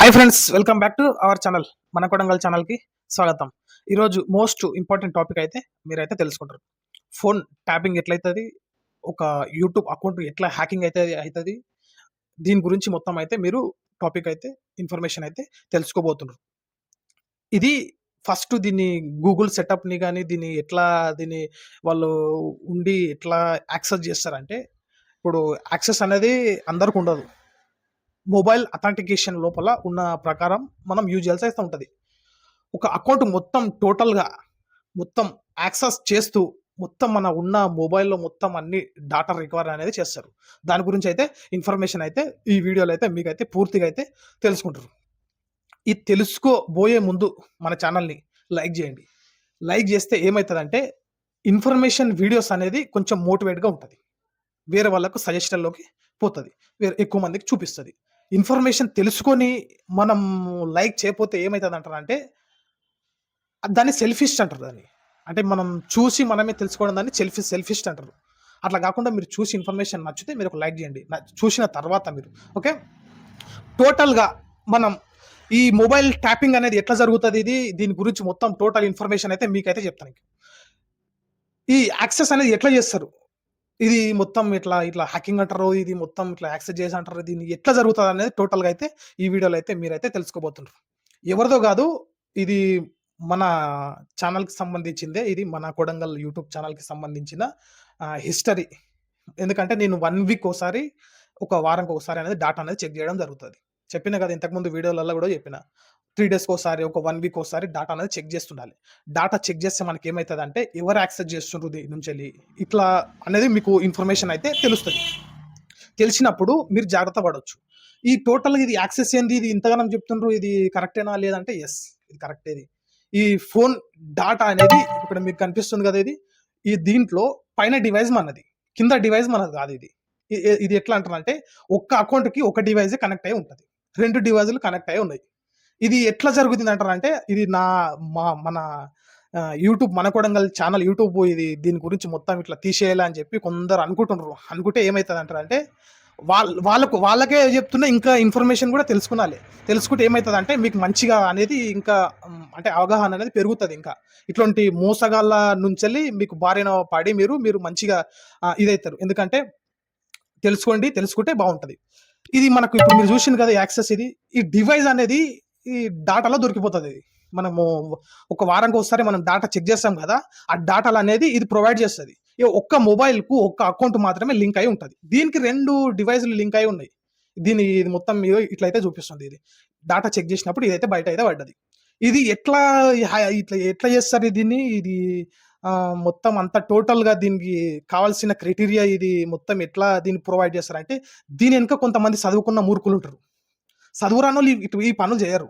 Hi friends welcome back to our channel మన కొడంగల్ ఛానల్కి స్వాగతం. ఈరోజు మోస్ట్ ఇంపార్టెంట్ టాపిక్ అయితే మీరైతే తెలుసుకుంటారు. ఫోన్ ట్యాపింగ్ ఎట్లయితుంది? ఒక యూట్యూబ్ అకౌంట్ ఎట్లా హ్యాకింగ్ అయితే అవుతుంది దీని గురించి మొత్తం అయితే మీరు టాపిక్ అయితే ఇన్ఫర్మేషన్ అయితే తెలుసుకోబోతున్నారు. ఇది ఫస్ట్ దీన్ని గూగుల్ సెటప్ని కానీ దీన్ని ఎట్లా దీన్ని వాళ్ళు ఉండి ఎట్లా యాక్సెస్ చేస్తారంటే ఇప్పుడు యాక్సెస్ అనేది అందరికి ఉండదు మొబైల్ అథెంటికేషన్ లోపల ఉన్న ప్రకారం మనం యూజ్ చేయాల్సి అయితే ఉంటుంది. ఒక అకౌంట్ మొత్తం టోటల్గా మొత్తం యాక్సెస్ చేస్తూ మొత్తం మన ఉన్న మొబైల్లో మొత్తం అన్ని డాటా రికవరీ అనేది చేస్తారు. దాని గురించి అయితే ఇన్ఫర్మేషన్ అయితే ఈ వీడియోలో అయితే మీకైతే పూర్తిగా అయితే తెలుసుకుంటారు. ఇది తెలుసుకోబోయే ముందు మన ఛానల్ని లైక్ చేయండి. లైక్ చేస్తే ఏమవుతుందంటే ఇన్ఫర్మేషన్ వీడియోస్ అనేది కొంచెం మోటివేట్గా ఉంటుంది. వేరే వాళ్ళకు సజెషన్లోకి పోతుంది. వేరే ఎక్కువ మందికి చూపిస్తుంది. ఇన్ఫర్మేషన్ తెలుసుకొని మనం లైక్ చేయకపోతే ఏమవుతుంది అంటారంటే దాన్ని సెల్ఫిష్ అంటారు దాన్ని. అంటే మనం చూసి మనమే తెలుసుకోవడం దాన్ని సెల్ఫిష్ సెల్ఫిష్ అంటారు. అట్లా కాకుండా మీరు చూసి ఇన్ఫర్మేషన్ నచ్చితే మీరు ఒక లైక్ చేయండి. చూసిన తర్వాత మీరు ఓకే? టోటల్గా మనం ఈ మొబైల్ ట్యాపింగ్ అనేది ఎట్లా జరుగుతుంది ఇది? దీని గురించి మొత్తం టోటల్ ఇన్ఫర్మేషన్ అయితే మీకైతే చెప్తాను. ఈ యాక్సెస్ అనేది ఎట్లా చేస్తారు? ఇది మొత్తం ఇట్లా ఇట్లా హ్యాకింగ్ అంటారు ఇది మొత్తం ఇట్లా యాక్సెస్ చేసి అంటారు దీన్ని ఎట్లా జరుగుతుంది అనేది టోటల్గా అయితే ఈ వీడియోలో అయితే మీరైతే తెలుసుకోబోతున్నారు ఎవరిదో కాదు ఇది మన ఛానల్కి సంబంధించిందే ఇది మన కొడంగల్ యూట్యూబ్ ఛానల్కి సంబంధించిన హిస్టరీ ఎందుకంటే నేను వన్ వీక్ ఒకసారి ఒక వారంకి ఒకసారి అనేది డాటా అనేది చెక్ చేయడం జరుగుతుంది. చెప్పిన కదా ఇంతకుముందు వీడియోలలో కూడా చెప్పిన. త్రీ డేస్కి ఒకసారి ఒక వన్ వీక్ ఒకసారి డాటా అనేది చెక్ చేస్తుండాలి. డాటా చెక్ చేస్తే మనకి ఏమవుతుంది అంటే ఎవరు యాక్సెస్ చేస్తుండ్రు దీని నుంచి వెళ్ళి. ఇట్లా అనేది మీకు ఇన్ఫర్మేషన్ అయితే తెలుస్తుంది. తెలిసినప్పుడు మీరు జాగ్రత్త పడవచ్చు ఈ టోటల్ ఇది యాక్సెస్ ఏంది? ఇది ఇంతగానం చెప్తుండ్రు? ఇది కరెక్టేనా లేదంటే ఎస్ ఇది కరెక్ట్ ఇది. ఈ ఫోన్ డాటా అనేది ఇక్కడ మీకు కనిపిస్తుంది కదా ఇది. ఈ దీంట్లో పైన డివైస్ మనది. కింద డివైస్ మనది కాదు ఇది. ఇది ఎట్లా అంటారంటే ఒక్క అకౌంట్కి ఒక డివైస్ కనెక్ట్ అయి ఉంటుంది. రెండు డివైజులు కనెక్ట్ అయి ఉన్నాయి. ఇది ఎట్లా జరుగుతుంది అంటారంటే ఇది నా మా మన యూట్యూబ్ మనకొడంగల్ ఛానల్ యూట్యూబ్ ఇది దీని గురించి మొత్తం ఇట్లా తీసేయాలి అని చెప్పి కొందరు అనుకుంటున్నారు. అనుకుంటే ఏమవుతుంది అంటారంటే వాళ్ళ వాళ్ళకు వాళ్ళకే చెప్తున్నా ఇంకా ఇన్ఫర్మేషన్ కూడా తెలుసుకునాలి. తెలుసుకుంటే ఏమవుతుంది అంటే మీకు మంచిగా అనేది ఇంకా అంటే అవగాహన అనేది పెరుగుతుంది ఇంకా. ఇట్లాంటి మోసగాళ్ళ నుంచి మీకు బారిన పడి మీరు మీరు మంచిగా ఇదవుతారు ఎందుకంటే తెలుసుకోండి తెలుసుకుంటే బాగుంటుంది. ఇది మనకు ఇప్పుడు మీరు చూసింది కదా యాక్సెస్ ఇది. ఈ డివైస్ అనేది ఈ డాటాలో దొరికిపోతుంది. మనము ఒక వారానికి ఒకసారి మనం డాటా చెక్ చేస్తాం కదా ఆ డాటాలు అనేది ఇది ప్రొవైడ్ చేస్తుంది. ఒక్క మొబైల్కు ఒక్క అకౌంట్ మాత్రమే లింక్ అయి ఉంటుంది. దీనికి రెండు డివైస్లు లింక్ అయి ఉన్నాయి. దీని ఇది మొత్తం మీద ఇట్లయితే చూపిస్తుంది ఇది. డాటా చెక్ చేసినప్పుడు ఇదైతే బయట అయితే పడ్డది. ఇది ఎట్లా హై- ఇట్లా ఎట్లా చేస్తారు దీన్ని? ఇది మొత్తం అంత టోటల్గా దీనికి కావాల్సిన క్రైటీరియా ఇది మొత్తం ఎట్లా దీన్ని ప్రొవైడ్ చేస్తారంటే దీని వెనుక కొంతమంది చదువుకున్న మూర్ఖులు ఉంటారు. చదువురాని వాళ్ళు ఇటు ఈ పనులు చేయరు.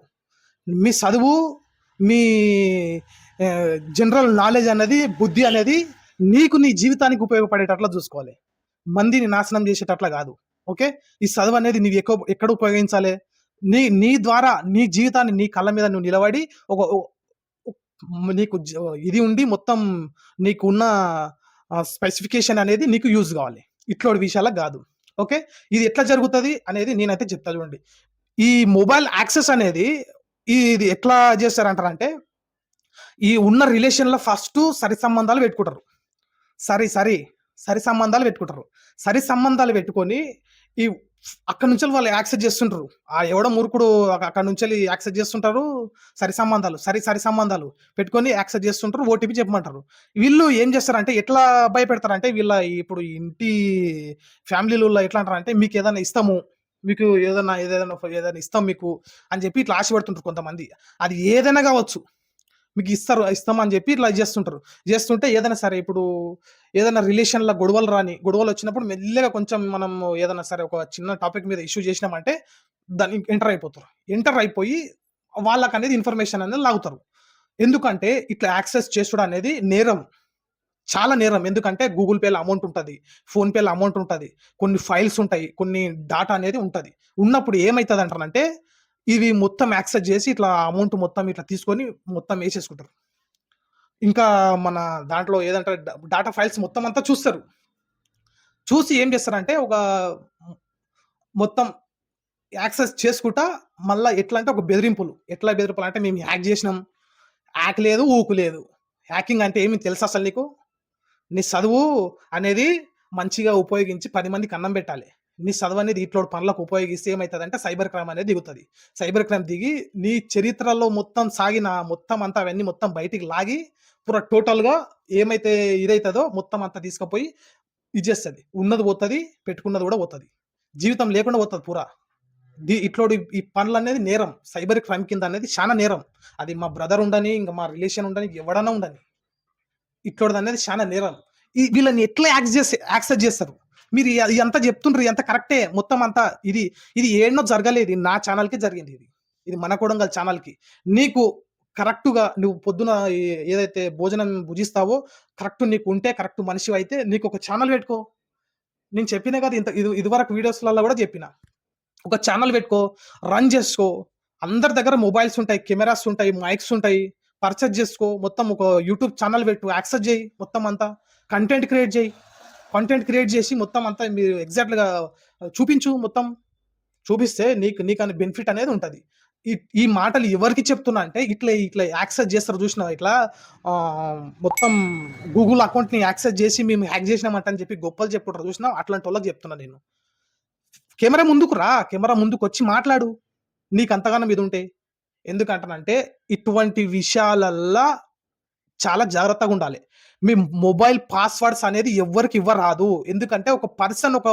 మీ చదువు మీ జనరల్ నాలెడ్జ్ అనేది బుద్ధి అనేది నీకు నీ జీవితానికి ఉపయోగపడేటట్లా చూసుకోవాలి. మందిని నాశనం చేసేటట్లా కాదు. ఓకే? ఈ చదువు అనేది నీవు ఎక్కువ ఎక్కడ ఉపయోగించాలి? నీ నీ ద్వారా నీ జీవితాన్ని నీ కళ్ళ మీద నువ్వు నిలబడి ఒక నీకు ఇది ఉండి మొత్తం నీకు ఉన్న స్పెసిఫికేషన్ అనేది నీకు యూజ్ కావాలి. ఇట్లాంటి విషయాలకు కాదు. ఓకే? ఇది ఎట్లా జరుగుతుంది అనేది నేనైతే చెప్తా చూడండి. ఈ మొబైల్ యాక్సెస్ అనేది ఇది ఎట్లా చేస్తారంటారంటే ఈ ఉన్న రిలేషన్లో ఫస్ట్ సరి సంబంధాలు పెట్టుకుంటారు. సరి సరి సరి సంబంధాలు పెట్టుకుంటారు. సరి సంబంధాలు పెట్టుకొని ఈ అక్కడ నుంచి వాళ్ళు యాక్సెస్ చేస్తుంటారు. ఆ ఎవడో మురుకుడు అక్కడి అక్కడ నుంచి యాక్సెస్ చేస్తుంటారు. సరి సంబంధాలు సరి సరి సంబంధాలు పెట్టుకొని యాక్సెస్ చేస్తుంటారు ఓటీపీ చెప్పమంటారు. వీళ్ళు ఏం చేస్తారంటే ఎట్లా భయపెడతారంటే వీళ్ళ ఇప్పుడు ఇంటి ఫ్యామిలీలో ఎట్లా అంటారంటే మీకు ఏదైనా ఇస్తాము మీకు ఏదైనా ఏదైనా ఏదైనా ఇస్తాం మీకు అని చెప్పి ఇట్లా ఆశపడుతుంటారు కొంతమంది. అది ఏదైనా కావచ్చు. మీకు ఇస్తారు ఇస్తాం అని చెప్పి ఇట్లా చేస్తుంటారు. చేస్తుంటే ఏదైనా సరే ఇప్పుడు ఏదైనా రిలేషన్లో గొడవలు రాని గొడవలు వచ్చినప్పుడు మెల్లగా కొంచెం మనం ఏదైనా సరే ఒక చిన్న టాపిక్ మీద ఇష్యూ చేసినామంటే దాన్ని ఎంటర్ అయిపోతారు. ఎంటర్ అయిపోయి వాళ్ళకి అనేది ఇన్ఫర్మేషన్ అనేది లాగుతారు. ఎందుకంటే ఇట్లా యాక్సెస్ చేసుడు అనేది నేరం. చాలా నేరం ఎందుకంటే గూగుల్ పేలో అమౌంట్ ఉంటుంది ఫోన్పేలో అమౌంట్ ఉంటుంది కొన్ని ఫైల్స్ ఉంటాయి కొన్ని డాటా అనేది ఉంటుంది ఉన్నప్పుడు ఏమవుతుంది అంటారంటే ఇవి మొత్తం యాక్సెస్ చేసి ఇట్లా అమౌంట్ మొత్తం ఇట్లా తీసుకొని మొత్తం వేసేసుకుంటారు ఇంకా మన దాంట్లో ఏదంటే డాటా ఫైల్స్ మొత్తం అంతా చూస్తారు చూసి ఏం చేస్తారంటే ఒక మొత్తం యాక్సెస్ చేసుకుంటా మళ్ళీ ఎట్లా అంటే ఒక బెదిరింపులు. ఎట్లా బెదిరింపులు అంటే మేము హ్యాక్ చేసినాం హ్యాక్ లేదు, ఊకు లేదు. హ్యాకింగ్ అంటే ఏమి తెలుసా అసలు నీకు? నీ చదువు అనేది మంచిగా ఉపయోగించి పది మందికి అన్నం పెట్టాలి. నీ చదువు అనేది ఇట్లో పనులకు ఉపయోగిస్తే ఏమవుతుందంటే సైబర్ క్రైమ్ అనేది దిగుతుంది సైబర్ క్రైమ్ దిగి నీ చరిత్రలో మొత్తం సాగిన మొత్తం అంతా అవన్నీ మొత్తం బయటికి లాగి పూరా టోటల్‌గా ఏమైతే ఇదైతదో మొత్తం అంతా తీసుకుపోయి ఇది చేస్తుంది ఉన్నది పోతుంది పెట్టుకున్నది కూడా పోతుంది జీవితం లేకుండా పోతుంది పూరా. ది ఇట్లాంటి ఈ పనులనేది నేరం. సైబర్ క్రైమ్ కింద అనేది చానా నేరం. అది మా బ్రదర్ ఉండని, ఇంక మా రిలేషన్ ఉండని, ఎవడన్నా ఉండని. ఇట్లోది అనేది చాలా నేరం. ఈ వీళ్ళని ఎట్లా యాక్స్ చేసి యాక్సెస్ చేస్తారు? మీరు ఎంత చెప్తుండ్రు ఎంత కరెక్టే. మొత్తం అంతా ఇది ఇది ఏడనో జరగలేదు. నా ఛానల్కి జరిగింది ఇది. ఇది మన కొడంగల్ ఛానల్కి నీకు కరెక్ట్‌గా నువ్వు పొద్దున ఏదైతే భోజనం భుజిస్తావో కరెక్ట్ నీకు ఉంటే కరెక్ట్ మనిషి అయితే నీకు ఒక ఛానల్ పెట్టుకో. నేను చెప్పినా కదా! ఇంత ఇది ఇదివరకు వీడియోస్‌లలో కూడా చెప్పిన. ఒక ఛానల్ పెట్టుకో. రన్ చేసుకో. అందరి దగ్గర మొబైల్స్ ఉంటాయి. కెమెరాస్ ఉంటాయి. మైక్స్ ఉంటాయి. పర్చేజ్ చేసుకో. మొత్తం ఒక యూట్యూబ్ ఛానల్ పెట్టు. యాక్సెస్ చేయి మొత్తం అంతా. కంటెంట్ క్రియేట్ చేయి. కంటెంట్ క్రియేట్ చేసి మొత్తం అంతా మీరు ఎగ్జాక్ట్‌గా చూపించు మొత్తం. చూపిస్తే నీకు నీకని బెనిఫిట్ అనేది ఉంటుంది ఈ ఈ మాటలు ఎవరికి చెప్తున్నా అంటే ఇట్లా ఇట్లా యాక్సెస్ చేస్తారు చూసినావా ఇట్లా మొత్తం గూగుల్ అకౌంట్‌ని యాక్సెస్ చేసి మేము హ్యాక్ చేసినామంట అని చెప్పి గొప్పలు చెప్పుకుంటారు చూసినా అట్లాంటి వాళ్ళకి చెప్తున్నా నేను. కెమెరా ముందుకు రా. కెమెరా ముందుకొచ్చి మాట్లాడు. నీకు అంతగానం ఇది ఉంటే. ఎందుకంటానంటే ఇటువంటి విషయాలల్లా చాలా జాగ్రత్తగా ఉండాలి. మీ మొబైల్ పాస్వర్డ్స్ అనేది ఎవ్వరికి ఇవ్వరాదు. ఎందుకంటే ఒక పర్సన్ ఒక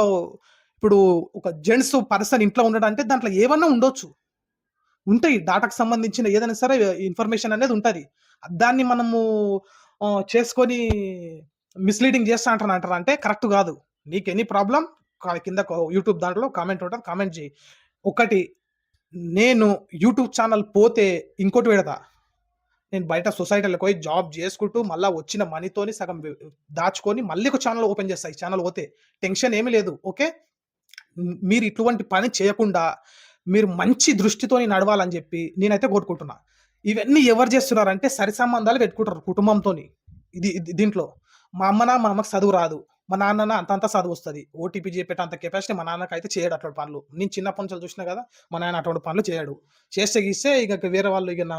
ఇప్పుడు ఒక జెంట్స్ పర్సన్ ఇంట్లో ఉన్నాడంటే దాంట్లో ఏమన్నా ఉండొచ్చు. ఉంటాయి. డాటాకు సంబంధించిన ఏదైనా సరే ఇన్ఫర్మేషన్ అనేది ఉంటుంది దాన్ని మనము చేసుకొని మిస్‌లీడింగ్ చేస్తా అంటారు అంటే కరెక్ట్ కాదు. నీకు ఎనీ ప్రాబ్లం కింద యూట్యూబ్ దాంట్లో కామెంట్ ఉంటుంది కామెంట్ చేయి ఒకటి నేను యూట్యూబ్ ఛానల్ పోతే ఇంకోటి పెడతా. నేను బయట సొసైటీ‌లోకి పోయి జాబ్ చేసుకుంటూ మళ్ళీ వచ్చిన మనీతోని సగం దాచుకొని మళ్ళీ ఒక ఛానల్ ఓపెన్ చేస్తా. ఈ ఛానల్ పోతే. టెన్షన్ ఏమీ లేదు. ఓకే. మీరు ఇటువంటి పని చేయకుండా మీరు మంచి దృష్టితోని నడవాలని చెప్పి నేనైతే కోరుకుంటున్నా. ఇవన్నీ ఎవరు చేస్తున్నారంటే సరి సంబంధాలు పెట్టుకుంటారు కుటుంబంతోని. ఇది ఇది దీంట్లో. మా అమ్మనా మా అమ్మకి చదువు రాదు. మా నాన్నన అంతంత వస్తుంది ఓటీపీ చెప్పేటంత కెపాసిటీ మా నాన్నకైతే చేయడు అటువంటి పనులు. నేను చిన్నప్పటి నుంచి చూసినా కదా! మా నాన్న అటువంటి పనులు చేయడు. చేస్తే గీస్తే ఇక వేరే వాళ్ళు ఇక నా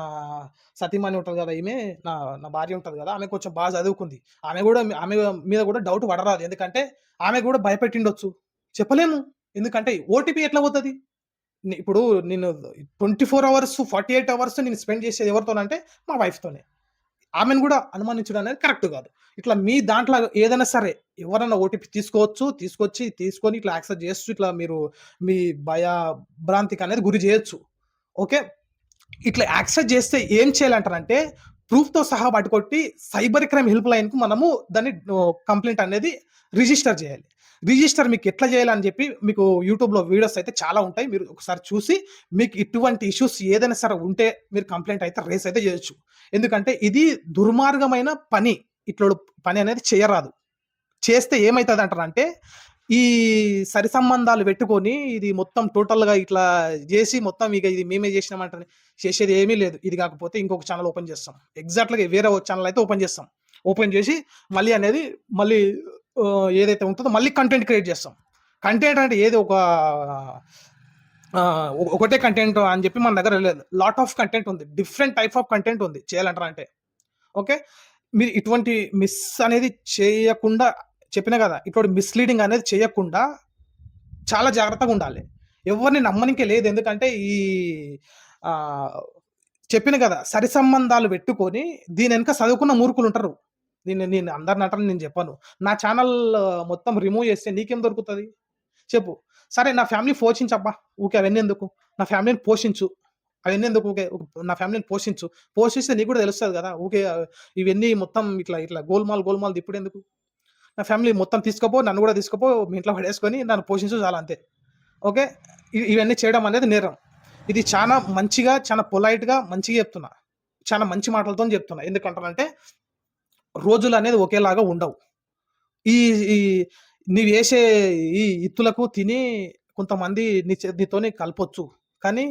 సతీమణి ఉంటుంది కదా! ఈమె నా నా భార్య ఉంటుంది కదా! ఆమె కొంచెం బాగా చదువుకుంది. ఆమె కూడా ఆమె మీద కూడా డౌట్ పడరాదు. ఎందుకంటే ఆమె కూడా భయపెట్టిండొచ్చు. చెప్పలేము. ఎందుకంటే ఓటీపీ ఎట్లా పోతుంది ఇప్పుడు నేను 24 అవర్స్, 48 అవర్స్ నేను స్పెండ్ చేసేది ఎవరితోనంటే మా వైఫ్‌తోనే. ఆమెను కూడా అనుమానించడం అనేది కరెక్ట్ కాదు. ఇట్లా మీ దాంట్లో ఏదైనా సరే ఎవరైనా ఓటీపీ తీసుకోవచ్చు. తీసుకొచ్చి తీసుకొని ఇట్లా యాక్సెస్ చేయొచ్చు. ఇట్లా మీరు మీ భయ భ్రాంతికి అనేది గురి చేయొచ్చు. ఓకే. ఇట్లా యాక్సెస్ చేస్తే ఏం చేయాలంటారంటే ప్రూఫ్‌తో సహా పట్టుకొట్టి సైబర్ క్రైమ్ హెల్ప్ లైన్కు మనము దాన్ని కంప్లైంట్ అనేది రిజిస్టర్ చేయాలి. రిజిస్టర్ మీకు ఎట్లా చేయాలని చెప్పి మీకు యూట్యూబ్‌లో వీడియోస్ అయితే చాలా ఉంటాయి. మీరు ఒకసారి చూసి మీకు ఇటువంటి ఇష్యూస్ ఏదైనా సరే ఉంటే మీరు కంప్లైంట్ అయితే రేస్ అయితే చేయొచ్చు. ఎందుకంటే ఇది దుర్మార్గమైన పని. ఇట్లాంటి పని అనేది చేయరాదు. చేస్తే ఏమవుతుంది అంటారంటే ఈ సరి సంబంధాలు పెట్టుకొని ఇది మొత్తం టోటల్‌గా ఇట్లా చేసి మొత్తం ఇక ఇది మేమే చేసినామంటే చేసేది ఏమీ లేదు. ఇది కాకపోతే ఇంకొక ఛానల్ ఓపెన్ చేస్తాం. ఎగ్జాక్ట్‌గా వేరే ఛానల్ అయితే ఓపెన్ చేస్తాం. ఓపెన్ చేసి మళ్ళీ అనేది మళ్ళీ ఏదైతే ఉంటుందో మళ్ళీ కంటెంట్ క్రియేట్ చేస్తాం. కంటెంట్ అంటే ఏది ఒక ఒకటే కంటెంట్ అని చెప్పి మన దగ్గర లేదు. లాట్ ఆఫ్ కంటెంట్ ఉంది. డిఫరెంట్ టైప్ ఆఫ్ కంటెంట్ ఉంది చేయాలంటారంటే. ఓకే. మీరు ఇటువంటి మిస్ అనేది చేయకుండా చెప్పినా కదా! ఇటువంటి మిస్‌లీడింగ్ అనేది చేయకుండా చాలా జాగ్రత్తగా ఉండాలి. ఎవరిని నమ్మనికే లేదు. ఎందుకంటే ఈ చెప్పిన కదా! సరి సంబంధాలు పెట్టుకొని దీని వెనక చదువుకున్న మూర్ఖులు ఉంటారు నేను నేను అందరిని అంటారని నేను చెప్పాను నా ఛానల్ మొత్తం రిమూవ్ చేస్తే నీకేం దొరుకుతుంది చెప్పు. సరే నా ఫ్యామిలీ పోషించబ్బా! ఊకే అవన్నీ ఎందుకు? నా ఫ్యామిలీని పోషించు. అవన్నీ ఎందుకు ఊకే నా ఫ్యామిలీని పోషించు. పోషిస్తే నీకు కూడా తెలుస్తుంది కదా! ఊకే ఇవన్నీ మొత్తం ఇట్లా ఇట్లా గోల్‌మాల్ గోల్‌మాల్ తిప్పుడెందుకు? నా ఫ్యామిలీ మొత్తం తీసుకోపో నన్ను కూడా తీసుకోపో మీ ఇంట్లో పడేసుకొని నన్ను పోషించు చాలా అంతే. ఓకే. ఇవన్నీ చేయడం అనేది నేరం. ఇది చాలా మంచిగా, చాలా పొలైట్‌గా మంచిగా చెప్తున్నా. చాలా మంచి మాటలతో చెప్తున్నా. ఎందుకంటానంటే రోజులు అనేది ఒకేలాగా ఉండవు. ఈ ఈ వేసే ఈ ఇత్తులకు తిని కొంతమంది నీ నీతోనే కలపొచ్చు. కానీ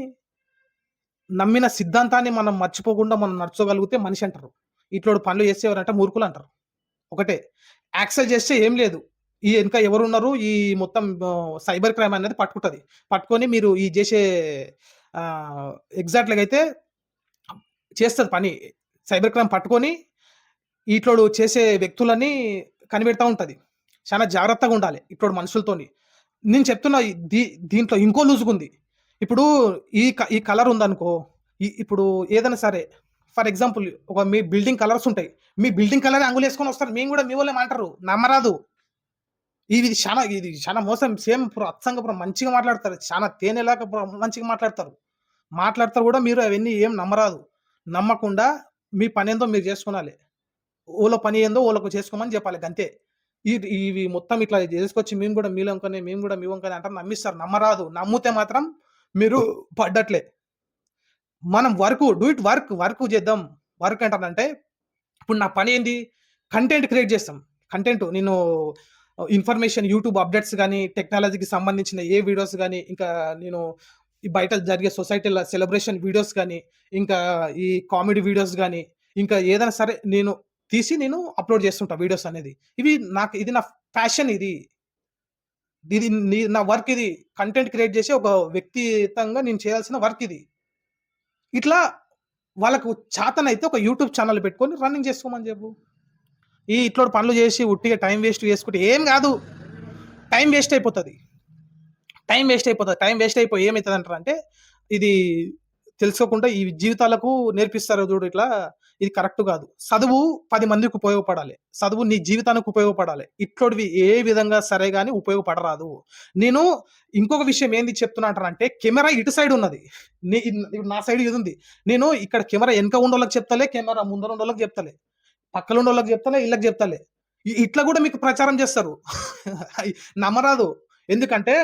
నమ్మిన సిద్ధాంతాన్ని మనం మర్చిపోకుండా మనం నడుచోగలిగితే మనిషి అంటారు. ఇట్లాడు పనులు చేసేవారంటే మూర్ఖులు అంటారు. ఒకటే. యాక్సెస్ చేస్తే ఏం లేదు. ఈ వెనుక ఎవరున్నారు? ఈ మొత్తం సైబర్ క్రైమ్ అనేది పట్టుకుంటుంది పట్టుకొని మీరు ఈ చేసే ఎగ్జాక్ట్గా అయితే చేస్తుంది పని. సైబర్ క్రైమ్ పట్టుకొని ఇట్లోడు చేసే వ్యక్తులని కనిపెడతా ఉంటుంది చాలా జాగ్రత్తగా ఉండాలి. ఇట్లోడు మనుషులతోని. నేను చెప్తున్నా దీ దీంట్లో ఇంకో లూజుకుంది ఇప్పుడు ఈ క ఈ కలర్ ఉందనుకో, ఈ ఇప్పుడు ఏదైనా సరే ఫర్ ఎగ్జాంపుల్ ఒక మీ బిల్డింగ్ కలర్స్ ఉంటాయి. మీ బిల్డింగ్ కలరే అంగులేసుకొని వస్తారు. మేము కూడా మీ వాళ్ళే అంటారు. నమ్మరాదు. ఇది చాలా ఇది చాలా మోసం. సేమ్ ఇప్పుడు అచ్చంగా ఇప్పుడు మంచిగా మాట్లాడతారు. చాలా తేనెలాగా మంచిగా మాట్లాడతారు. మాట్లాడతారు కూడా మీరు అవన్నీ ఏం నమ్మరాదు. నమ్మకుండా మీ పనేందో మీరు చేసుకోవాలి ఓళ్ళ పని ఏందో ఓళ్ళకి చేసుకోమని చెప్పాలి అంతే ఇవి మొత్తం ఇట్లా చేసుకొచ్చి మేము కూడా మీ వంకనే, మేము కూడా మీ వంకనే అంటారు. నమ్మిస్తారు. నమ్మరాదు. నమ్మితే మాత్రం మీరు పడ్డట్లే. మనం work do it work, work చేద్దాం వర్క్ అంటారంటే ఇప్పుడు నా పని ఏంది? కంటెంట్ క్రియేట్ చేస్తాం కంటెంట్ నేను ఇన్ఫర్మేషన్ యూట్యూబ్ అప్‌డేట్స్ కానీ టెక్నాలజీకి సంబంధించిన ఏ వీడియోస్ కానీ ఇంకా నేను ఈ బయట జరిగే సొసైటీ‌ల సెలబ్రేషన్ వీడియోస్ కానీ ఇంకా ఈ కామెడీ వీడియోస్ కానీ ఇంకా ఏదైనా సరే నేను తీసి నేను అప్‌లోడ్ చేస్తుంటా వీడియోస్ అనేది. ఇవి నాకు ఇది నా ఫ్యాషన్ ఇది. ఇది నా వర్క్ ఇది. కంటెంట్ క్రియేట్ చేసి ఒక వ్యక్తిగతంగా నేను చేయాల్సిన వర్క్ ఇది. ఇట్లా వాళ్ళకు చేతనైతే ఒక యూట్యూబ్ ఛానల్ పెట్టుకొని రన్నింగ్ చేసుకోమని చెప్పు ఈ ఇట్లో పనులు చేసి ఉట్టిగా టైం వేస్ట్ చేసుకుంటే ఏం కాదు టైం వేస్ట్ అయిపోతుంది టైం వేస్ట్ అయిపోతుంది టైం వేస్ట్ అయిపోయి ఏమవుతుంది అంటారంటే ఇది తెలుసుకోకుండా ఈ జీవితాలకు నేర్పిస్తారు చూడు ఇట్లా ఇది కరెక్ట్ కాదు చదువు పది మందికి ఉపయోగపడాలి. చదువు నీ జీవితానికి ఉపయోగపడాలి. ఇట్లోటివి ఏ విధంగా సరే కానీ ఉపయోగపడరాదు. నేను ఇంకొక విషయం ఏంది చెప్తున్నా అంటారంటే కెమెరా ఇటు సైడ్ ఉన్నది. నీ నా సైడ్ ఇది ఉంది నేను ఇక్కడ కెమెరా వెనక ఉండోళ్ళకి చెప్తలే, కెమెరా ముందర ఉండోళ్ళకి చెప్తలే. పక్కన ఉండోళ్ళకి చెప్తలే, ఇళ్ళకి చెప్తలే. ఇట్లా కూడా మీకు ప్రచారం చేస్తారు. నమ్మరాదు. ఎందుకంటే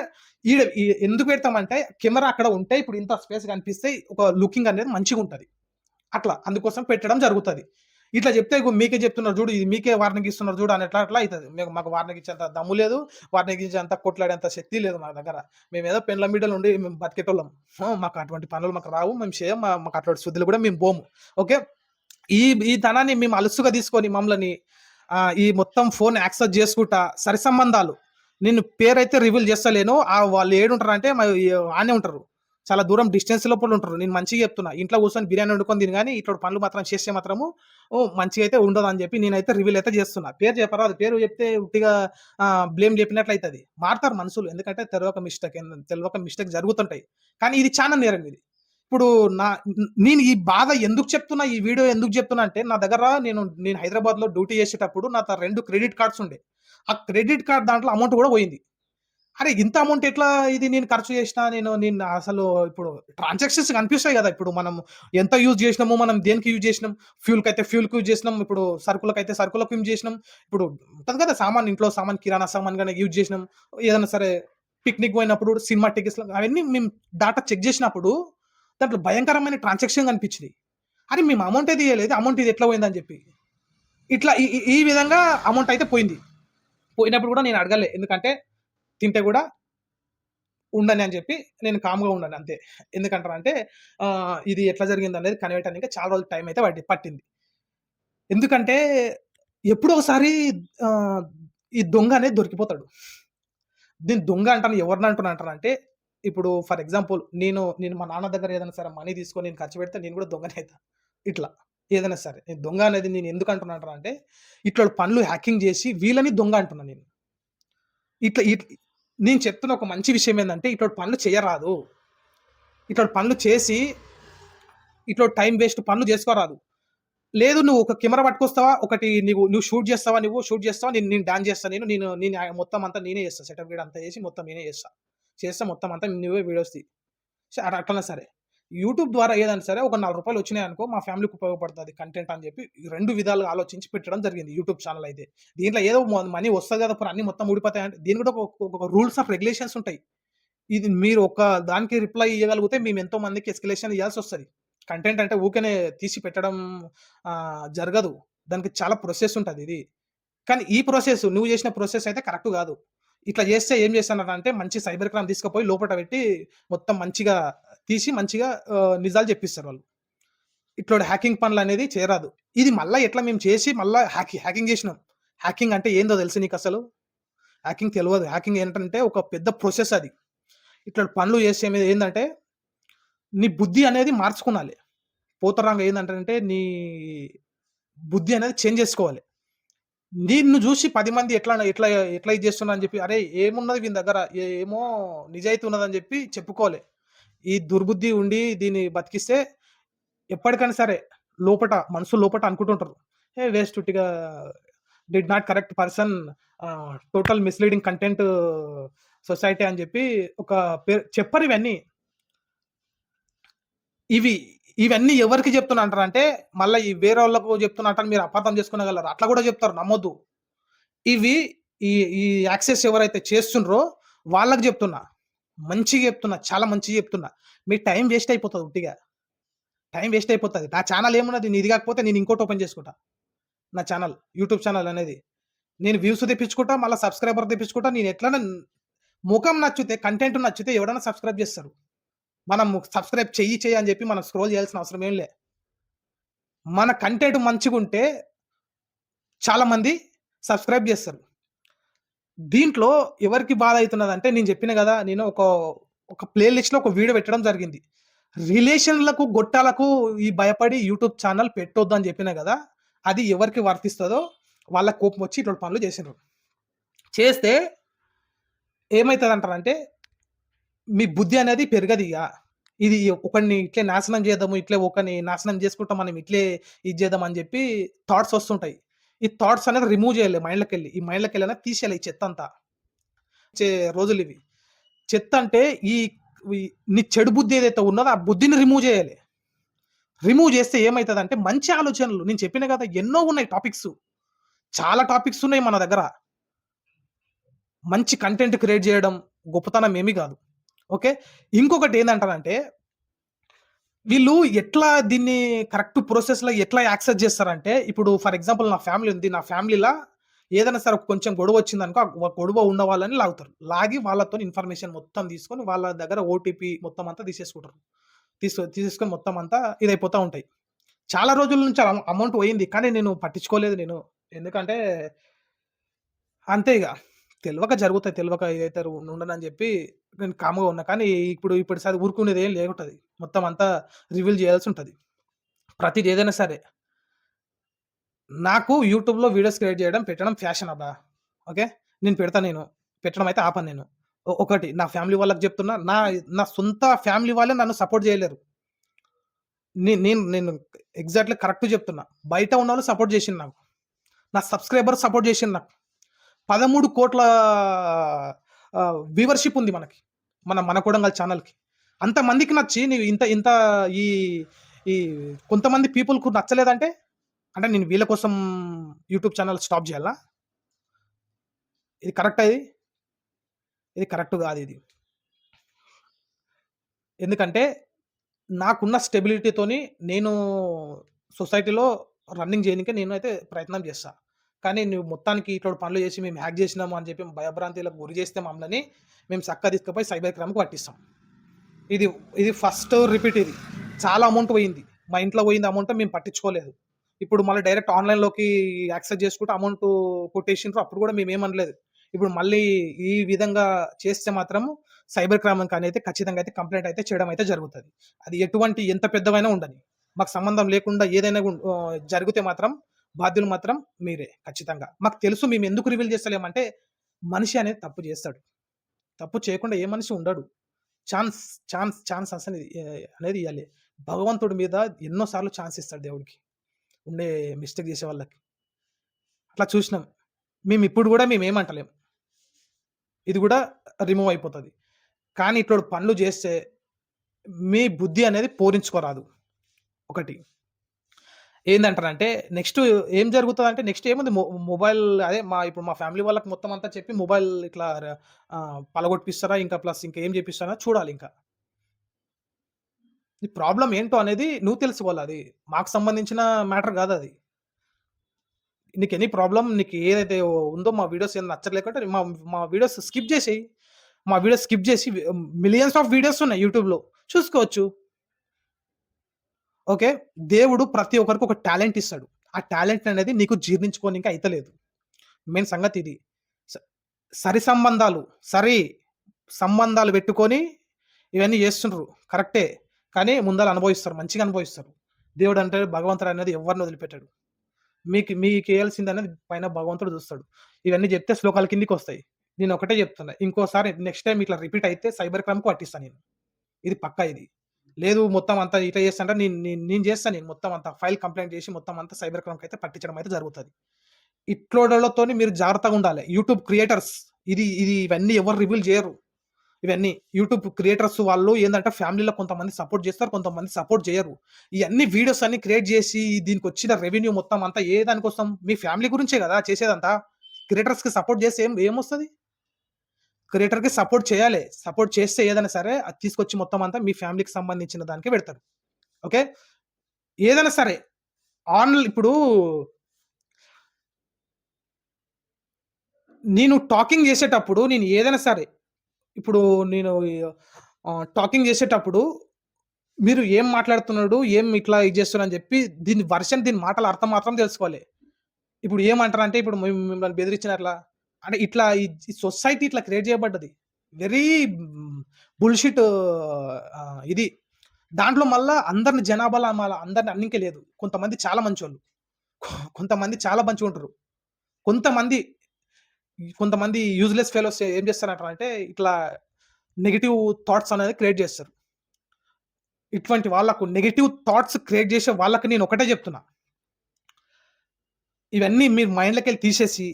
ఈడ ఈ ఎందుకు పెడతామంటే కెమెరా అక్కడ ఉంటే ఇప్పుడు ఇంత స్పేస్ కనిపిస్తే ఒక లుకింగ్ అనేది మంచిగా ఉంటుంది అట్లా అందుకోసం పెట్టడం జరుగుతుంది ఇట్లా చెప్తే ఇగో మీకే చెప్తున్నారు చూడు ఇది మీకే వార్నింగ్ ఇస్తున్నారు చూడు అని ఎట్లా అట్లా అవుతుంది మేము మాకు వార్నింగ్ ఇచ్చేంత దమ్ము లేదు. వార్నింగ్ ఇచ్చేంత కొట్లాడేంత శక్తి లేదు మా దగ్గర. మేము ఏదో పెండ్ల మీడలు ఉండి మేము బతికేటోళ్ళం. మాకు అటువంటి పనులు మాకు రావు. మేము చేయం. మాకు అటువంటి శుద్ధులు కూడా మేము పోము. ఓకే. ఈ ఈ ధనాన్ని మేము అలుసుగా తీసుకొని మమ్మల్ని ఈ మొత్తం ఫోన్ యాక్సెస్ చేసుకుంటా సరి సంబంధాలు నేను పేరైతే రివీల్ చేస్తలేను. ఆ వాళ్ళు ఏడుంటారంటే ఆనే ఉంటారు. చాలా దూరం డిస్టెన్స్ లోపల ఉంటారు. నేను మంచిగా చెప్తున్నా. ఇంట్లో కూర్చొని బిర్యానీ వండుకొని తిని కానీ ఇట్లా పనులు మాత్రం చేస్తే మాత్రము మంచిగా అయితే ఉండదని చెప్పి నేనైతే రివీల్ అయితే చేస్తున్నా. పేరు చెప్పరాదు. పేరు చెప్తే ఉట్టిగా బ్లేమ్ చెప్పినట్లయితది. మారతారు మనుషులు. ఎందుకంటే తెలియక మిస్టేక్ తెలియక మిస్టేక్ జరుగుతుంటాయి. కానీ ఇది చాలా నేరం ఇది. ఇప్పుడు నా నేను ఈ బాధ ఎందుకు చెప్తున్నా, ఈ వీడియో ఎందుకు చెప్తున్నా అంటే నా దగ్గర నేను నేను హైదరాబాద్‌లో డ్యూటీ చేసేటప్పుడు నా త 2 క్రెడిట్ కార్డ్స్ ఉండే. ఆ క్రెడిట్ కార్డ్ దాంట్లో అమౌంట్ కూడా పోయింది. అరే! ఇంత అమౌంట్ ఎట్లా ఇది నేను ఖర్చు చేసినా నేను నేను అసలు ఇప్పుడు ట్రాన్సాక్షన్స్ కనిపిస్తాయి కదా ఇప్పుడు మనం ఎంత యూజ్ చేసినామో, మనం దేనికి యూజ్ చేసినాం. ఫ్యూల్కి అయితే ఫ్యూల్‌కి యూజ్ చేసినాం. ఇప్పుడు సరుకులకైతే సరుకులకు యూజ్ చేసినాం. ఇప్పుడు ఉంటుంది కదా! సామాన్ ఇంట్లో సామాన్ కిరాణా సామాన్ కానీ యూజ్ చేసినాం. ఏదైనా సరే పిక్నిక్ పోయినప్పుడు సినిమా టికెట్స్ అవన్నీ మేము డాటా చెక్ చేసినప్పుడు దాంట్లో భయంకరమైన ట్రాన్సాక్షన్ కనిపించింది అరే! మేము అమౌంట్ అయితే తీయలేదు. అమౌంట్ ఇది ఎట్లా పోయిందని చెప్పి. ఇట్లా ఈ ఈ విధంగా అమౌంట్ అయితే పోయింది. పోయినప్పుడు కూడా నేను అడగలే. ఎందుకంటే తింటే కూడా ఉండని అని చెప్పి నేను కామ్‌గా ఉండను అంతే. ఎందుకంటారంటే ఇది ఎట్లా జరిగింది అనేది కనిపెట్టడానికి చాలా రోజులు టైం అయితే పట్టి పట్టింది. ఎందుకంటే ఎప్పుడో ఒకసారి ఈ దొంగ అనేది దొరికిపోతాడు. దీని దొంగ అంటాను ఎవరిని అంటున్నా అంటానంటే ఇప్పుడు ఫర్ ఎగ్జాంపుల్ నేను నేను మా నాన్న దగ్గర ఏదైనా సరే మనీ తీసుకొని నేను ఖర్చు పెడితే నేను కూడా దొంగనే అయితా. ఇట్లా ఏదైనా సరే. నేను దొంగ అనేది నేను ఎందుకు అంటున్నాను అంటే ఇట్లా పనులు హ్యాకింగ్ చేసి వీళ్ళని దొంగ అంటున్నాను నేను. ఇట్లా నేను చెప్తున్న ఒక మంచి విషయం ఏంటంటే ఇట్లా పనులు చేయరాదు. ఇట్లా పనులు చేసి ఇట్లా టైం వేస్ట్ పనులు చేసుకోరాదు. లేదు నువ్వు ఒక కెమెరా పట్టుకొస్తావా? ఒకటి నువ్వు నువ్వు షూట్ చేస్తావా నువ్వు? షూట్ చేస్తావా? నేను నేను డాన్స్ చేస్తాను నేను. నేను నేను మొత్తం అంతా నేనే చేస్తా. సెటప్ గిటప్ అంతా చేసి మొత్తం నేనే చేస్తా. మొత్తం అంతా నువ్వే వీడియోస్ తీ. సరే. యూట్యూబ్ ద్వారా ఏదైనా సరే ఒక రూ. 4 వచ్చినాయనుకో మా ఫ్యామిలీకి ఉపయోగపడుతుంది కంటెంట్ అని చెప్పి రెండు విధాలుగా ఆలోచించి పెట్టడం జరిగింది యూట్యూబ్ ఛానల్ అయితే. దీంట్లో ఏదో మనీ వస్తుంది కదా! పోనీ అన్ని మొత్తం ఊడిపోతాయంటే దీని కూడా ఒక రూల్స్ ఆఫ్ రెగ్యులేషన్స్ ఉంటాయి. ఇది మీరు ఒక దానికి రిప్లై ఇవ్వగలిగితే మేము ఎంతో మందికి ఎస్కలేషన్ వస్తుంది కంటెంట్ అంటే ఊకనే తీసి పెట్టడం జరగదు. దానికి చాలా ప్రొసెస్ ఉంటుంది ఇది. కానీ ఈ ప్రాసెస్ నువ్వు చేసిన ప్రాసెస్ అయితే కరెక్ట్ కాదు ఇట్లా చేస్తే ఏం చేస్తానంటే మంచి సైబర్ క్రైమ్ తీసుకుపోయి లోపల పెట్టి మొత్తం మంచిగా తీసి మంచిగా నిజాలు చెప్పిస్తారు వాళ్ళు. ఇట్లాంటి హ్యాకింగ్ పనులు అనేది చేయరాదు. ఇది మళ్ళా ఎట్లా మేము చేసి మళ్ళీ హ్యాకింగ్ హ్యాకింగ్ చేసినాం. హ్యాకింగ్ అంటే ఏందో తెలుసు నీకు అసలు హ్యాకింగ్ తెలియదు హ్యాకింగ్ ఏంటంటే ఒక పెద్ద ప్రాసెస్ అది. ఇట్లాంటి పనులు చేసే మీద ఏంటంటే నీ బుద్ధి అనేది మార్చుకోవాలి పోతరాంగ ఏంటంటే నీ బుద్ధి అనేది చేంజ్ చేసుకోవాలి. నిన్ను చూసి పది మంది ఎట్లా ఎట్లా ఎట్లా ఇది చేస్తున్నా అని చెప్పి, అరే! ఏమున్నది వీని దగ్గర ఏమో నిజాయితీ ఉన్నదని చెప్పి చెప్పుకోలే. ఈ దుర్బుద్ధి ఉండి దీన్ని బతికిస్తే ఎప్పటికైనా సరే లోపట మనసు లోపట అనుకుంటుంటారు. ఏ వేస్ట్ ఉట్టిగా did not correct person total misleading content society అని చెప్పి ఒక పేరు చెప్పరు ఇవన్నీ. ఇవి ఇవన్నీ ఎవరికి చెప్తున్నా అంటారంటే, మళ్ళీ ఈ వేరే వాళ్ళకు అంటారు మీరు అపార్థం చేసుకునగలరు. అట్లా కూడా చెప్తారు నమ్మొద్దు. ఇవి ఈ ఈ యాక్సెస్ ఎవరైతే చేస్తుండ్రో వాళ్ళకి చెప్తున్నా. మంచిగా చెప్తున్నా. చాలా మంచిగా చెప్తున్నా. మీ టైం వేస్ట్ అయిపోతుంది ఉట్టిగా. టైం వేస్ట్ అయిపోతుంది నా ఛానల్ ఏమున్నది నీది కాకపోతే నేను ఇంకోటి ఓపెన్ చేసుకుంటా. నా ఛానల్ యూట్యూబ్ ఛానల్ అనేది. నేను వ్యూస్ తెప్పించుకుంటా. మళ్ళీ సబ్‌స్క్రైబర్ తెప్పించుకుంటా. నేను ఎట్లైనా ముఖం నచ్చితే కంటెంట్ నచ్చితే ఎవడన్నా సబ్‌స్క్రైబ్ చేస్తారు. మనం సబ్‌స్క్రైబ్ చెయ్యి చెయ్యి అని చెప్పి మనం స్క్రోల్ చేయాల్సిన అవసరం ఏం లే. మన కంటెంట్ మంచిగా ఉంటే చాలామంది సబ్‌స్క్రైబ్ చేస్తారు. దీంట్లో ఎవరికి బాధ అయితున్నదంటే నేను చెప్పిన కదా నేను ఒక ఒక ప్లే లిస్ట్‌లో ఒక వీడియో పెట్టడం జరిగింది. రిలేషన్‌లకు, గొట్టాలకు ఈ భయపడి యూట్యూబ్ ఛానల్ పెట్టొద్దు అని చెప్పిన కదా అది ఎవరికి వర్తిస్తుందో వాళ్ళకి కోపం వచ్చి ఇటువంటి పనులు చేసినారు చేస్తే ఏమవుతుంది అంటారంటే మీ బుద్ధి అనేది పెరగదు ఇక ఇది ఒకరిని ఇట్లే నాశనం చేద్దాము, ఇట్లే ఒకరిని నాశనం చేసుకుంటాం మనం ఇట్లే ఇది చేద్దాం అని చెప్పి థాట్స్ వస్తుంటాయి. ఈ థాట్స్ అనేది రిమూవ్ చేయాలి మైండ్‌లోకెళ్ళి. ఈ మైండ్‌లోకెళ్ళి అనేది తీసేయాలి ఈ చెత్తంతా. చే ఇవి చెత్త అంటే ఈ నీ చెడు బుద్ధి ఏదైతే ఉన్నదో ఆ బుద్ధిని రిమూవ్ చేయాలి. రిమూవ్ చేస్తే ఏమైతదంటే మంచి ఆలోచనలు నేను చెప్పిన కదా! ఎన్నో ఉన్నాయి టాపిక్స్. చాలా టాపిక్స్ ఉన్నాయి మన దగ్గర. మంచి కంటెంట్ క్రియేట్ చేయడం గొప్పతనం ఏమీ కాదు. ఓకే. ఇంకొకటి ఏందంటారంటే వీళ్ళు ఎట్లా దీన్ని కరెక్ట్ ప్రాసెస్‌లో ఎట్లా యాక్సెస్ చేస్తారంటే, ఇప్పుడు ఫర్ ఎగ్జాంపుల్ నా ఫ్యామిలీ ఉంది. నా ఫ్యామిలీలో ఏదైనా సరే కొంచెం గొడవ వచ్చిందనుకో, ఆ గొడవ ఉన్న వాళ్ళని లాగుతారు. లాగి వాళ్ళతోని ఇన్ఫర్మేషన్ మొత్తం తీసుకొని వాళ్ళ దగ్గర ఓటీపీ మొత్తం అంతా తీసేసుకుంటారు. తీసు తీసేసుకొని మొత్తం అంతా ఇదైపోతూ ఉంటాయి. చాలా రోజుల నుంచి అమౌంట్ పోయింది. కానీ నేను పట్టించుకోలేదు నేను. ఎందుకంటే అంతే ఇక తెలియక జరుగుతాయి. తెలియక ఏదైతే ఉండనని చెప్పి నేను కామ్‌గా ఉన్నా. కానీ ఇప్పుడు ఇప్పటిసారి ఊరుకునేది ఏం లేకుంటుంది మొత్తం అంతా రివీల్ చేయాల్సి ఉంటుంది ప్రతిది ఏదైనా సరే. నాకు యూట్యూబ్‌లో వీడియోస్ క్రియేట్ చేయడం, పెట్టడం ఫ్యాషన్ అబ్బా! ఓకే. నేను పెడతా నేను. పెట్టడం అయితే ఆపను నేను. ఒకటి నా ఫ్యామిలీ వాళ్ళకి చెప్తున్నా. నా నా సొంత ఫ్యామిలీ వాళ్ళే నన్ను సపోర్ట్ చేయలేరు. నేను నేను నేను ఎగ్జాక్ట్‌లీ కరెక్ట్ చెప్తున్నా. బయట ఉన్న వాళ్ళు సపోర్ట్ చేసింది నాకు. నా సబ్స్క్రైబర్ సపోర్ట్ చేసింది నాకు. పదమూడు కోట్ల వ్యూవర్‌షిప్ ఉంది మనకి. మన మన కొడంగల్ ఛానల్‌కి. అంతమందికి నచ్చి నీవు ఇంత ఇంత ఈ ఈ కొంతమంది పీపుల్‌కు నచ్చలేదంటే, అంటే నేను వీళ్ళ కోసం యూట్యూబ్ ఛానల్ స్టాప్ చేయాలా? ఇది కరెక్ట్ ఇది? ఇది కరెక్ట్ కాదు ఇది ఎందుకంటే నాకున్న స్టెబిలిటీతోని నేను సొసైటీలో రన్నింగ్ చేయనీకే అయితే ప్రయత్నం చేస్తాను కానీ నువ్వు మొత్తానికి ఇటువంటి పనులు చేసి మేము హ్యాక్ చేసినాము అని చెప్పి భయభ్రాంతిలకు గురి చేస్తే మమ్మల్ని మేము చక్కగా తీసుకుపోయి సైబర్ క్రైమ్‌కి పట్టిస్తాం. ఇది ఇది ఫస్ట్ రిపీట్ ఇది. చాలా అమౌంట్ పోయింది. మా ఇంట్లో పోయింది అమౌంట్ మేము పట్టించుకోలేదు. ఇప్పుడు మళ్ళీ డైరెక్ట్ ఆన్‌లైన్‌లోకి యాక్సెస్ చేసుకుంటే అమౌంట్ కొట్టేసిండ్రు. అప్పుడు కూడా మేము ఏమనలేదు ఇప్పుడు మళ్ళీ ఈ విధంగా చేస్తే మాత్రం సైబర్ క్రైమ్‌కి అనేది ఖచ్చితంగా అయితే కంప్లైంట్ అయితే చేయడం అయితే జరుగుతుంది అది ఎటువంటి ఎంత పెద్దవైనా ఉండని. మాకు సంబంధం లేకుండా ఏదైనా జరిగితే మాత్రం బాధ్యులు మాత్రం మీరే ఖచ్చితంగా. మాకు తెలుసు మేము ఎందుకు రివీల్ చేస్తలేమంటే మనిషి అనేది తప్పు చేస్తాడు. తప్పు చేయకుండా ఏ మనిషి ఉండడు. ఛాన్స్ ఛాన్స్ ఛాన్స్ అసలు అనేది ఇవ్వాలి భగవంతుడి మీద ఎన్నో సార్లు ఛాన్స్ ఇస్తాడు దేవుడికి. ఉండే మిస్టేక్ చేసే వాళ్ళకి. అట్లా చూసినాం. మేము ఇప్పుడు కూడా మేము ఏమంటలేం ఇది కూడా రిమూవ్ అయిపోతుంది కానీ ఇట్లాడు పనులు చేస్తే మీ బుద్ధి అనేది పోరించుకోరాదు. ఒకటి. ఏందంటారంటే నెక్స్ట్ ఏం జరుగుతదంటే నెక్స్ట్ ఏముంది మొబైల్ అదే మా ఇప్పుడు మా ఫ్యామిలీ వాళ్ళకి మొత్తం అంతా చెప్పి మొబైల్ ఇట్లా ర ఇంకా ప్లస్ ఇంకా ఏం చేపిస్తారా చూడాలింకా. ఈ ప్రాబ్లం ఏంటో అనేది నువ్వు తెలుసుకోవాలి అది. మాకు సంబంధించిన మ్యాటర్ కాదది. నీకు ఎనీ ప్రాబ్లం నీకు ఏదైతే ఉందో మా వీడియోస్ ఏం నచ్చలేకుంటే మా మా వీడియోస్ స్కిప్ చేసేయి. మా వీడియోస్ స్కిప్ చేసి మిలియన్స్ ఆఫ్ వీడియోస్ ఉన్నాయి యూట్యూబ్‌లో చూసుకోవచ్చు. ఓకే. దేవుడు ప్రతి ఒక్కరికి ఒక టాలెంట్ ఇస్తాడు. ఆ టాలెంట్ అనేది నీకు జీర్ణించుకోనీకి అయితలేదు. మెయిన్ సంగతి ఇది. సరి సంబంధాలు సరి సంబంధాలు పెట్టుకొని ఇవన్నీ చేస్తుండ్రు. కరెక్టే. కానీ ముందర అనుభవిస్తారు మంచిగా అనుభవిస్తారు. దేవుడు అంటే భగవంతుడు అనేది ఎవరిని వదిలిపెట్టాడు. మీకు మీకు వేయాల్సింది అనేది పైన భగవంతుడు చూస్తాడు. ఇవన్నీ చెప్తే శ్లోకాల కిందికి వస్తాయి. నేను ఒకటే చెప్తున్నా. ఇంకోసారి నెక్స్ట్ టైం ఇట్లా రిపీట్ అయితే సైబర్ క్రైమ్కి పట్టిస్తాను నేను. ఇది పక్కా ఇది. లేదు మొత్తం అంతా ఇట్లా చేస్తాంటే నేను నేను- నేను చేస్తాను నేను మొత్తం అంతా ఫైల్ కంప్లైంట్ చేసి మొత్తం అంతా సైబర్ క్రైమ్కి అయితే పట్టించడం అయితే జరుగుతుంది. ఇట్లోడలతో మీరు జాగ్రత్తగా ఉండాలి. యూట్యూబ్ క్రియేటర్స్ ఇది ఇది ఇవన్నీ ఎవరు రివీల్ చేయరు. ఇవన్నీ యూట్యూబ్ క్రియేటర్స్ వాళ్ళు ఏంటంటే ఫ్యామిలీలో కొంతమంది సపోర్ట్ చేస్తారు కొంతమంది సపోర్ట్ చేయరు. ఇవన్నీ వీడియోస్ అన్ని క్రియేట్ చేసి దీనికి వచ్చిన రెవెన్యూ మొత్తం అంతా ఏ దానికోసం? మీ ఫ్యామిలీ గురించే కదా చేసేదంతా. క్రియేటర్స్కి సపోర్ట్ చేస్తే ఏం ఏమొస్తుంది? క్రియేటర్కి సపోర్ట్ చేయాలి. సపోర్ట్ చేస్తే ఏదైనా సరే అది తీసుకొచ్చి మొత్తం అంతా మీ ఫ్యామిలీకి సంబంధించిన దానికి పెడతారు ఓకే? ఏదైనా సరే ఆన్ ఇప్పుడు నేను టాకింగ్ చేసేటప్పుడు నేను ఏదైనా సరే ఇప్పుడు నేను టాకింగ్ చేసేటప్పుడు మీరు ఏం మాట్లాడుతున్నాడు ఏం ఇట్లా ఇది చేస్తున్నా అని చెప్పి దీని వర్షన్ దీని మాటల అర్థం మాత్రం తెలుసుకోవాలి. ఇప్పుడు ఏమంటారంటే ఇప్పుడు మిమ్మల్ని బెదిరించినట్లా అంటే ఇట్లా ఈ సొసైటీ ఇట్లా క్రియేట్ చేయబడ్డది. వెరీ బుల్షిట్ ఇది. దాంట్లో మళ్ళా అందరిని జనాభాలో మళ్ళీ అందరిని అన్నింకే లేదు. కొంతమంది చాలా మంచోళ్ళు. కొంతమంది చాలా మంచిగా ఉంటారు. కొంతమంది కొంతమంది యూజ్లెస్ ఫెలోస్ ఏం చేస్తారంటారు అంటే ఇట్లా నెగిటివ్ థాట్స్ అనేది క్రియేట్ చేస్తారు. ఇటువంటి వాళ్ళకు నెగిటివ్ థాట్స్ క్రియేట్ చేసే వాళ్ళకి నేను ఒకటే చెప్తున్నా. ఇవన్నీ మీరు మైండ్లోకి వెళ్ళి తీసేసి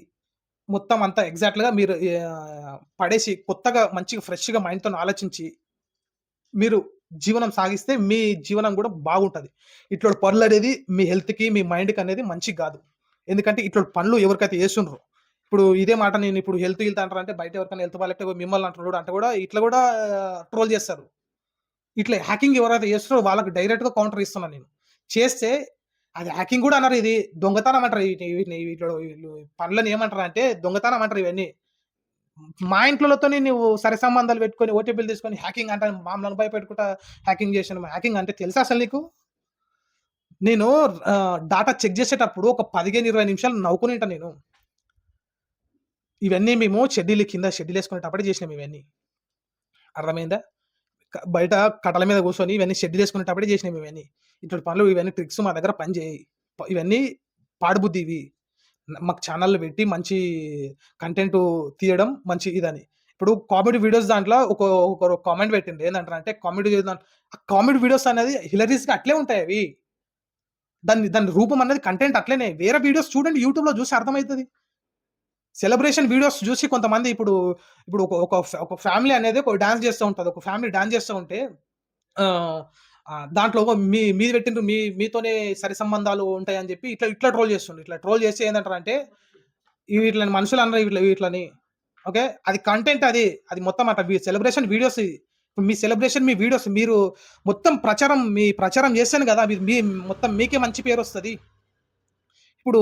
మొత్తం అంతా ఎగ్జాక్ట్గా మీరు పడేసి కొత్తగా మంచిగా ఫ్రెష్గా మైండ్తో ఆలోచించి మీరు జీవనం సాగిస్తే మీ జీవనం కూడా బాగుంటుంది. ఇట్లా పనులు అనేది మీ హెల్త్కి మీ మైండ్కి అనేది మంచి కాదు. ఎందుకంటే ఇట్లా పనులు ఎవరికైతే చేస్తుండ్రు ఇప్పుడు ఇదే మాట నేను ఇప్పుడు హెల్త్ హెల్త్ అంటారు అంటే బయట ఎవరికైనా హెల్త్ వాళ్ళకి మిమ్మల్ని అంటున్నాడు అంటే కూడా ఇట్లా కూడా ట్రోల్ చేస్తారు. ఇట్లా హ్యాకింగ్ ఎవరైతే చేస్తారో వాళ్ళకి డైరెక్ట్గా కౌంటర్ ఇస్తున్నాను నేను. చేస్తే అది హ్యాకింగ్ కూడా అన్నారు. ఇది దొంగతనం అంటారు. వీటిని వీటిలో పనులను ఏమంటారు అంటే దొంగతనం అంటారు ఇవన్నీ. మా ఇంట్లోతో నువ్వు సరి సంబంధాలు పెట్టుకొని ఓటీపీలు తీసుకొని హ్యాకింగ్ అంటే మామూలు భయపెట్టుకుంటా హ్యాకింగ్ చేసాను హ్యాకింగ్ అంటే తెలుసా అసలు నీకు? నేను డాటా చెక్ చేసేటప్పుడు ఒక పదిహేను ఇరవై నిమిషాలు నవ్వుకుని ఉంటాను నేను. ఇవన్నీ మేము షెడ్యూల్ కింద షెడ్యూల్ వేసుకునేటప్పుడే చేసినాం ఇవన్నీ. అర్థమైందా? బయట కట్టల మీద కూర్చొని ఇవన్నీ షెడ్యూల్ వేసుకునేటప్పుడే చేసినాం ఇవన్నీ. ఇటువంటి పనులు ఇవన్నీ ట్రిక్స్ మా దగ్గర పనిచేయి. ఇవన్నీ పాడుబుద్ధి ఇవి మాకు ఛానల్ పెట్టి మంచి కంటెంట్ తీయడం మంచి ఇదని. ఇప్పుడు కామెడీ వీడియోస్ దాంట్లో ఒక ఒక కామెంట్ పెట్టింది ఏంటంటారు అంటే కామెడీ కామెడీ వీడియోస్ అనేది హిలరీస్గా అట్లే ఉంటాయి అవి. దాని దాని రూపం అనేది కంటెంట్ అట్లేనే. వేరే వీడియోస్ చూడండి యూట్యూబ్లో చూసి అర్థమవుతుంది. సెలబ్రేషన్ వీడియోస్ చూసి కొంతమంది ఇప్పుడు ఇప్పుడు ఒక ఒక ఫ్యామిలీ అనేది ఒక డాన్స్ చేస్తూ ఉంటుంది. ఒక ఫ్యామిలీ డాన్స్ చేస్తూ ఉంటే దాంట్లో మీ మీది పెట్టిండ్రు మీ మీతోనే సరి సంబంధాలు ఉంటాయని చెప్పి ఇట్లా ఇట్లా ట్రోల్ చేస్తుండ్రు. ఇట్లా ట్రోల్ చేసి ఏంటంటారంటే వీటిని మనుషులు అన్నారు ఇట్లా వీటిని ఓకే? అది కంటెంట్ అది అది మొత్తం అట్లా సెలబ్రేషన్ వీడియోస్ ఇప్పుడు మీ సెలబ్రేషన్ మీ వీడియోస్ మీరు మొత్తం ప్రచారం మీ ప్రచారం చేస్తాను కదా మీరు మీ మొత్తం మీకే మంచి పేరు వస్తుంది. ఇప్పుడు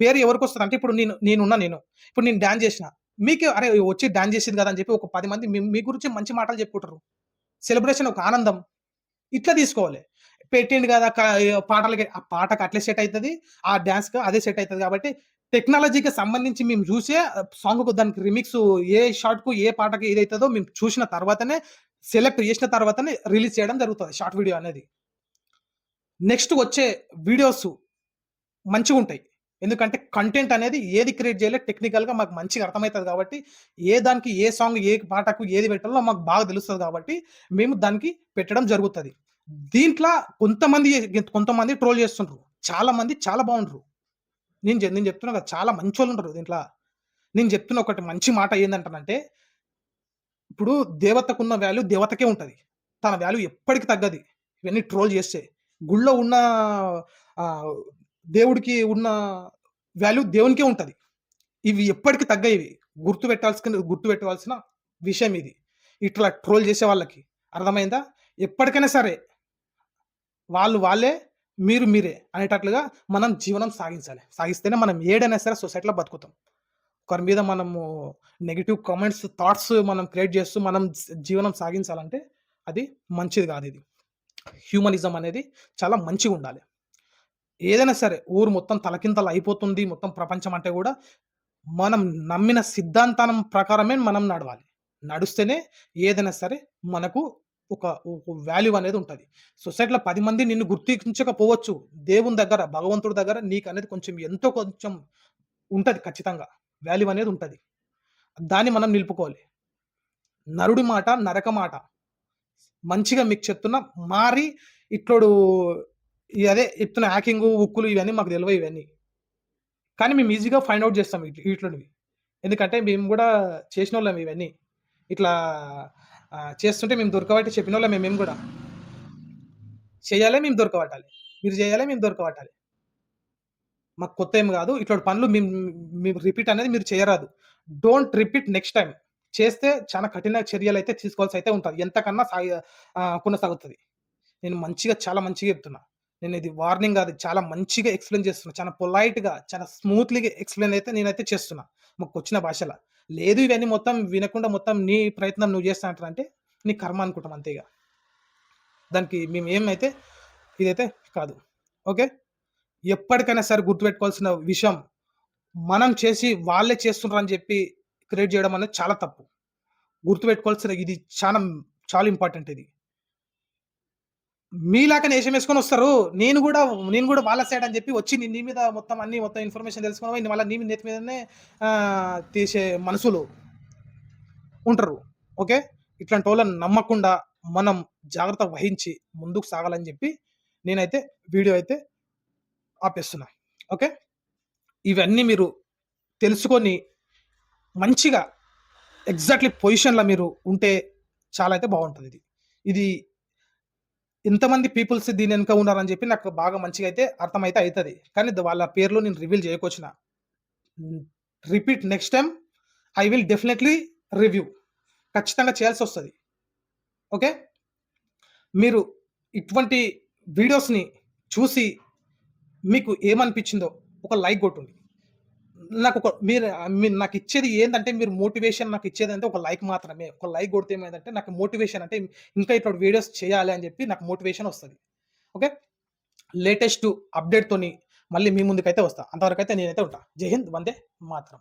పేరు ఎవరికి వస్తుంది అంటే ఇప్పుడు నేను నేనున్నా నేను. ఇప్పుడు నేను డాన్స్ చేసిన. మీకే అరే వచ్చి డాన్స్ చేసింది కదా అని చెప్పి ఒక పది మంది మీ గురించి మంచి మాటలు చెప్పుకుంటారు. సెలబ్రేషన్ ఒక ఆనందం. ఇట్లా తీసుకోవాలి. పెట్టిండు కదా పాటలకి ఆ పాటకు అట్లే సెట్ అవుతుంది ఆ డాన్స్కి అదే సెట్ అవుతుంది కాబట్టి టెక్నాలజీకి సంబంధించి మేము చూసే సాంగ్కు దానికి రిమిక్స్ ఏ షార్ట్కు ఏ పాటకు ఏదైతుందో మేము చూసిన తర్వాతనే సెలెక్ట్ చేసిన తర్వాతనే రిలీజ్ చేయడం జరుగుతుంది షార్ట్ వీడియో అనేది. నెక్స్ట్ వచ్చే వీడియోస్ మంచిగా ఉంటాయి ఎందుకంటే కంటెంట్ అనేది ఏది క్రియేట్ చేయాలి టెక్నికల్గా మాకు మంచిగా అర్థమవుతుంది కాబట్టి ఏ దానికి ఏ సాంగ్ ఏ పాటకు ఏది పెట్టాలో మాకు బాగా తెలుస్తుంది కాబట్టి మేము దానికి పెట్టడం జరుగుతుంది. దీంట్లో కొంతమంది కొంతమంది ట్రోల్ చేస్తుంటారు చాలా మంది చాలా బాగుంటారు నేను నేను చెప్తున్నా కదా చాలా మంచి వాళ్ళు ఉంటారు దీంట్లో. నేను చెప్తున్న ఒకటి మంచి మాట ఏంటంటానంటే ఇప్పుడు దేవతకున్న వాల్యూ దేవతకే ఉంటుంది. తన వాల్యూ ఎప్పటికి తగ్గది. ఇవన్నీ ట్రోల్ చేస్తే. గుళ్ళో ఉన్న దేవుడికి ఉన్న వాల్యూ దేవునికే ఉంటుంది. ఇవి ఎప్పటికి తగ్గవి గుర్తు పెట్టాల్సిన గుర్తు పెట్టవలసిన విషయం ఇది. ఇట్లా ట్రోల్ చేసే వాళ్ళకి. అర్థమైందా? ఎప్పటికైనా సరే వాళ్ళు వాళ్ళే మీరు మీరే అనేటట్లుగా మనం జీవనం సాగించాలి. సాగిస్తేనే మనం ఏడైనా సరే సొసైటీలో బతుకుతాం. ఒకరి మీద మనము నెగిటివ్ కామెంట్స్ థాట్స్ మనం క్రియేట్ చేస్తూ మనం జీవనం సాగించాలంటే అది మంచిది కాదు ఇది. హ్యూమనిజం అనేది చాలా మంచిగా ఉండాలి. ఏదైనా సరే ఊరు మొత్తం తలకింతలు అయిపోతుంది మొత్తం ప్రపంచం అంటే కూడా మనం నమ్మిన సిద్ధాంతం ప్రకారమే మనం నడవాలి. నడుస్తేనే ఏదైనా సరే మనకు ఒక వాల్యూ అనేది ఉంటుంది సొసైటీలో పది మంది నిన్ను గుర్తించకపోవచ్చు. దేవుని దగ్గర, భగవంతుడి దగ్గర నీకు అనేది కొంచెం ఎంతో కొంచెం ఉంటుంది ఖచ్చితంగా. వాల్యూ అనేది ఉంటుంది దాన్ని మనం నిలుపుకోవాలి. నరుడి మాట నరక మాట. మంచిగా మీకు చెప్తున్నా మారి ఇట్లోడు ఈ అదే చెప్తున్న హ్యాకింగ్ ఉక్కులు ఇవన్నీ మాకు తెలియవు ఇవన్నీ. కానీ మేము ఈజీగా ఫైండ్ అవుట్ చేస్తాం ఇట్ ఈట్లోనివి. ఎందుకంటే మేము కూడా చేసిన వాళ్ళం ఇవన్నీ. ఇట్లా చేస్తుంటే మేము దొరకబట్టి చెప్పిన వాళ్ళం మేము కూడా చేయాలే మేము దొరకబట్టాలి. మీరు చేయాలే మేము దొరకబట్టాలి. మాకు కొత్త ఏం కాదు ఇట్లాంటి పనులు మేము రిపీట్ అనేది మీరు చేయరాదు. డోంట్ రిపీట్ నెక్స్ట్ టైం చేస్తే చాలా కఠిన చర్యలు అయితే తీసుకోవాల్సి అయితే ఉంటుంది ఎంతకన్నా సాగి కొనసాగుతుంది నేను మంచిగా చాలా మంచిగా చెప్తున్నా. నేను ఇది వార్నింగ్ కాదు చాలా మంచిగా ఎక్స్‌ప్లెయిన్ చేస్తున్నా. చాలా పొలైట్‌గా, చాలా స్మూత్‌లీగా ఎక్స్‌ప్లెయిన్ అయితే నేనైతే చేస్తున్నా. మాకొచ్చిన భాషలో లేదు ఇవన్నీ మొత్తం వినకుండా మొత్తం నీ ప్రయత్నం నువ్వు చేస్తా అంటారంటే నీ కర్మ అనుకుంటాం అంతే దానికి మేము ఏమైతే ఇదైతే కాదు. ఓకే. ఎప్పటికైనా సరే గుర్తుపెట్టుకోవాల్సిన విషయం మనం చేసి వాళ్ళే చేస్తుండ్రని చెప్పి క్రియేట్ చేయడం అనేది చాలా తప్పు. గుర్తుపెట్టుకోవాల్సిన ఇది చాలా చాలా ఇంపార్టెంట్ ఇది. మీలాగానే వేసుకొని వస్తారు. నేను కూడా నేను కూడా వాళ్ళ సైడ్ అని చెప్పి వచ్చి నీ మీద మొత్తం అన్ని మొత్తం ఇన్ఫర్మేషన్ తెలుసుకొని వాళ్ళ నీ నెత్తి మీదనే తీసే మనసులు ఉంటారు ఓకే. ఇట్లాంటి వాళ్ళని నమ్మకుండా మనం జాగ్రత్త వహించి ముందుకు సాగాలని చెప్పి నేనైతే వీడియో అయితే ఆపేస్తున్నా. ఓకే. ఇవన్నీ మీరు తెలుసుకొని మంచిగా ఎగ్జాక్ట్‌లీ పొజిషన్‌లో మీరు ఉంటే చాలా అయితే బాగుంటుంది ఇది ఇది ఇంతమంది పీపుల్స్ దీని వెనుక ఉన్నారని చెప్పి నాకు బాగా మంచిగా అయితే అర్థమైతే అవుతుంది కానీ వాళ్ళ పేర్లు నేను reveal చేయకొచ్చిన. Repeat next time I will definitely review. ఖచ్చితంగా చేయాల్సి వస్తుంది ఓకే. మీరు ఇటువంటి వీడియోస్‌ని చూసి మీకు ఏమనిపించిందో ఒక లైక్ కొట్టండి నాకొక మీరు మీరు నాకిచ్చేది ఏందంటే మీరు మోటివేషన్ నాకు ఇచ్చేది అంటే ఒక లైక్ మాత్రమే. ఒక లైక్ కొడితే ఏమైందంటే నాకు మోటివేషన్ అంటే ఇంకా ఇట్లాంటి వీడియోస్ చేయాలి అని చెప్పి నాకు మోటివేషన్ వస్తుంది ఓకే. లేటెస్ట్ అప్‌డేట్‌తోని మళ్ళీ మీ ముందుకైతే వస్తా. అంతవరకు అయితే నేనైతే ఉంటా. జై హింద్. వందే మాత్రం